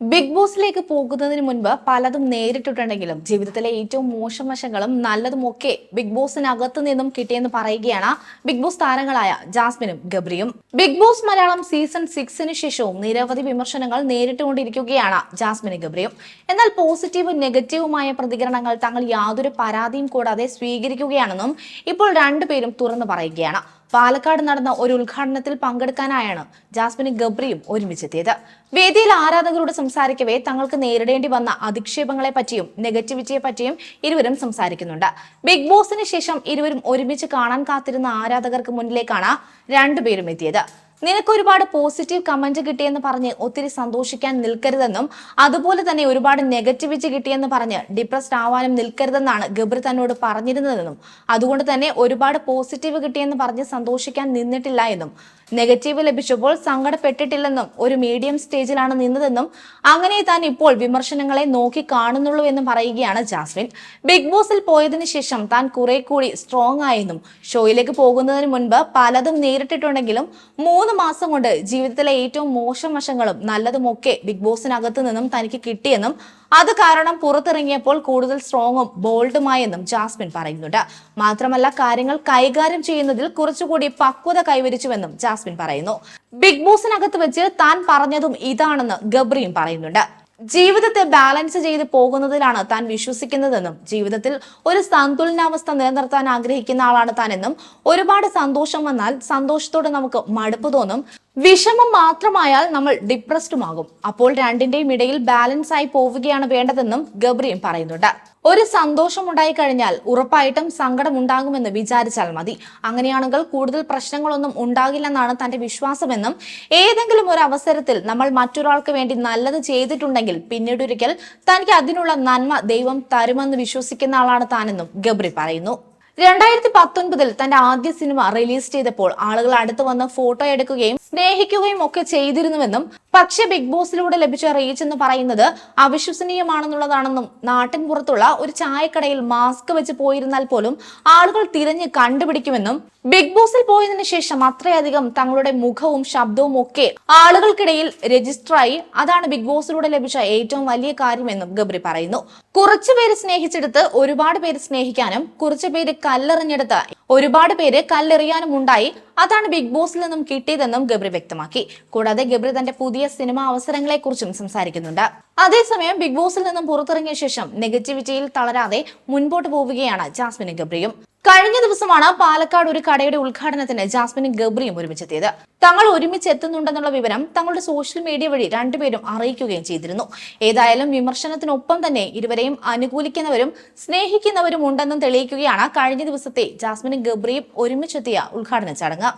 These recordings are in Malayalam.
ബിഗ് ബോസിലേക്ക് പോകുന്നതിന് മുൻപ് പലതും നേരിട്ടിട്ടുണ്ടെങ്കിലും ജീവിതത്തിലെ ഏറ്റവും മോശം വശങ്ങളും നല്ലതും ഒക്കെ ബിഗ് ബോസിനകത്ത് നിന്നും കിട്ടിയെന്ന് പറയുകയാണ് ബിഗ് ബോസ് താരങ്ങളായ ജാസ്മിനും ഗബ്രിയും. ബിഗ് ബോസ് മലയാളം സീസൺ സിക്സിന് ശേഷവും നിരവധി വിമർശനങ്ങൾ നേരിട്ടുകൊണ്ടിരിക്കുകയാണ് ജാസ്മിനും ഗബ്രിയും. എന്നാൽ പോസിറ്റീവും നെഗറ്റീവുമായ പ്രതികരണങ്ങൾ തങ്ങൾ യാതൊരു പരാതിയും കൂടാതെ സ്വീകരിക്കുകയാണെന്നും ഇപ്പോൾ രണ്ടുപേരും തുറന്നു പറയുകയാണ്. പാലക്കാട് നടന്ന ഒരു ഉദ്ഘാടനത്തിൽ പങ്കെടുക്കാനായാണ് ജാസ്മിനും ഗബ്രിയും ഒരുമിച്ചെത്തിയത്. വേദിയിൽ ആരാധകരോട് സംസാരിക്കവേ തങ്ങൾക്ക് നേരിടേണ്ടി വന്ന അധിക്ഷേപങ്ങളെ പറ്റിയും നെഗറ്റിവിറ്റിയെ പറ്റിയും ഇരുവരും സംസാരിക്കുന്നുണ്ട്. ബിഗ് ബോസിന് ശേഷം ഇരുവരും ഒരുമിച്ച് കാണാൻ കാത്തിരുന്ന ആരാധകർക്ക് മുന്നിലേക്കാണ് രണ്ടുപേരും എത്തിയത്. നിനക്ക് ഒരുപാട് പോസിറ്റീവ് കമന്റ് കിട്ടിയെന്ന് പറഞ്ഞ് ഒത്തിരി സന്തോഷിക്കാൻ നിൽക്കരുതെന്നും അതുപോലെ തന്നെ ഒരുപാട് നെഗറ്റിവിറ്റി കിട്ടിയെന്ന് പറഞ്ഞ് ഡിപ്രസ്ഡ് ആവാനും നിൽക്കരുതെന്നാണ് ഗബ്രി തന്നോട് പറഞ്ഞിരുന്നതെന്നും അതുകൊണ്ട് തന്നെ ഒരുപാട് പോസിറ്റീവ് കിട്ടിയെന്ന് പറഞ്ഞ് സന്തോഷിക്കാൻ നിന്നിട്ടില്ല എന്നും നെഗറ്റീവ് ലഭിച്ചപ്പോൾ സങ്കടപ്പെട്ടിട്ടില്ലെന്നും ഒരു മീഡിയം സ്റ്റേജിലാണ് നിന്നതെന്നും അങ്ങനെ താൻ ഇപ്പോൾ വിമർശനങ്ങളെ നോക്കി കാണുന്നുള്ളൂ എന്നും പറയുകയാണ് ജാസ്മിൻ. ബിഗ് ബോസിൽ പോയതിനു ശേഷം താൻ കുറെ കൂടി സ്ട്രോങ് ആയെന്നും ഷോയിലേക്ക് പോകുന്നതിന് മുൻപ് പലതും നേരിട്ടിട്ടുണ്ടെങ്കിലും മൂന്ന് മാസം കൊണ്ട് ജീവിതത്തിലെ ഏറ്റവും മോശം വശങ്ങളും നല്ലതുമൊക്കെ ബിഗ് ബോസിനകത്ത് നിന്നും തനിക്ക് കിട്ടിയെന്നും അത് കാരണം പുറത്തിറങ്ങിയപ്പോൾ കൂടുതൽ സ്ട്രോങ്ങും ബോൾഡുമായെന്നും ജാസ്മിൻ പറയുന്നുണ്ട്. മാത്രമല്ല കാര്യങ്ങൾ കൈകാര്യം ചെയ്യുന്നതിൽ കുറച്ചുകൂടി പക്വത കൈവരിച്ചുവെന്നും ജാസ്മിൻ പറയുന്നു. ബിഗ് ബോസിനകത്ത് വെച്ച് താൻ പറഞ്ഞതും ഇതാണെന്ന് ഗബ്രിയും പറയുന്നുണ്ട്. ജീവിതത്തെ ബാലൻസ് ചെയ്ത് പോകുന്നതിലാണ് താൻ വിശ്വസിക്കുന്നതെന്നും ജീവിതത്തിൽ ഒരു സന്തുലനാവസ്ഥ നിലനിർത്താൻ ആഗ്രഹിക്കുന്ന ആളാണ് താനെന്നും ഒരുപാട് സന്തോഷം വന്നാൽ സന്തോഷത്തോടെ നമുക്ക് മടുപ്പ് തോന്നും. വിഷമം മാത്രമായാൽ നമ്മൾ ഡിപ്രസ്ഡുമാകും അപ്പോൾ രണ്ടിന്റെയും ഇടയിൽ ബാലൻസ് ആയി പോവുകയാണ് വേണ്ടതെന്നും ഗബ്രിയും പറയുന്നുണ്ട്. ഒരു സന്തോഷം ഉണ്ടായി കഴിഞ്ഞാൽ ഉറപ്പായിട്ടും സങ്കടം ഉണ്ടാകുമെന്ന് വിചാരിച്ചാൽ മതി. അങ്ങനെയാണെങ്കിൽ കൂടുതൽ പ്രശ്നങ്ങളൊന്നും ഉണ്ടാകില്ലെന്നാണ് തന്റെ വിശ്വാസമെന്നും ഏതെങ്കിലും ഒരു അവസരത്തിൽ നമ്മൾ മറ്റൊരാൾക്ക് വേണ്ടി നല്ലത് ചെയ്തിട്ടുണ്ടെങ്കിൽ പിന്നീടൊരിക്കൽ തനിക്ക് അതിനുള്ള നന്മ ദൈവം തരുമെന്ന് വിശ്വസിക്കുന്ന ആളാണ് താനെന്നും ഗബ്രി പറയുന്നു. രണ്ടായിരത്തി പത്തൊൻപതിൽ തന്റെ ആദ്യ സിനിമ റിലീസ് ചെയ്തപ്പോൾ ആളുകൾ അടുത്ത് വന്ന് ഫോട്ടോ എടുക്കുകയും സ്നേഹിക്കുകയും ഒക്കെ ചെയ്തിരുന്നുവെന്നും പക്ഷെ ബിഗ് ബോസിലൂടെ ലഭിച്ച റീച്ച് എന്ന് പറയുന്നത് അവിശ്വസനീയമാണെന്നുള്ളതാണെന്നും നാട്ടിൻ പുറത്തുള്ള ഒരു ചായക്കടയിൽ മാസ്ക് വെച്ച് പോയിരുന്നാൽ പോലും ആളുകൾ തിരഞ്ഞ് കണ്ടുപിടിക്കുമെന്നും ബിഗ് ബോസിൽ പോയതിനു ശേഷം അത്രയധികം തങ്ങളുടെ മുഖവും ശബ്ദവും ഒക്കെ ആളുകൾക്കിടയിൽ രജിസ്റ്ററായി. അതാണ് ബിഗ് ബോസിലൂടെ ലഭിച്ച ഏറ്റവും വലിയ കാര്യമെന്നും ഗബ്രി പറയുന്നു. കുറച്ചു പേര് സ്നേഹിച്ചെടുത്ത് ഒരുപാട് പേര് സ്നേഹിക്കാനും കുറച്ചു പേര് കല്ലെറിഞ്ഞെടുത്ത്. ഒരുപാട് പേര് കല്ലെറിയാനും ഉണ്ടായി അതാണ് ബിഗ് ബോസിൽ നിന്നും കിട്ടിയതെന്നും ഗബ്രി വ്യക്തമാക്കി. കൂടാതെ ഗബ്രി തന്റെ പുതിയ സിനിമ അവസരങ്ങളെ കുറിച്ചും സംസാരിക്കുന്നുണ്ട്. അതേസമയം ബിഗ് ബോസിൽ നിന്നും പുറത്തിറങ്ങിയ ശേഷം നെഗറ്റിവിറ്റിയിൽ തളരാതെ മുൻപോട്ട് പോവുകയാണ് ജാസ്മിനും ഗബ്രിയും. കഴിഞ്ഞ ദിവസമാണ് പാലക്കാട് ഒരു കടയുടെ ഉദ്ഘാടനത്തിന് ജാസ്മിനും ഗബ്രിയും ഒരുമിച്ചെത്തിയത്. തങ്ങൾ ഒരുമിച്ച് എത്തുന്നുണ്ടെന്നുള്ള വിവരം തങ്ങളുടെ സോഷ്യൽ മീഡിയ വഴി രണ്ടുപേരും അറിയിക്കുകയും ചെയ്തിരുന്നു. ഏതായാലും വിമർശനത്തിനൊപ്പം തന്നെ ഇരുവരെയും അനുകൂലിക്കുന്നവരും സ്നേഹിക്കുന്നവരും ഉണ്ടെന്നും തെളിയിക്കുകയാണ് കഴിഞ്ഞ ദിവസത്തെ ജാസ്മിനും ഗബ്രിയും ഒരുമിച്ചെത്തിയ ഉദ്ഘാടന ചടങ്ങ്.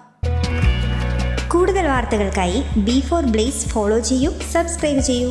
കൂടുതൽ വാർത്തകൾക്കായി ബി ഫോർ ബ്ലേസ് ഫോളോ ചെയ്യൂ സബ്സ്ക്രൈബ് ചെയ്യൂ.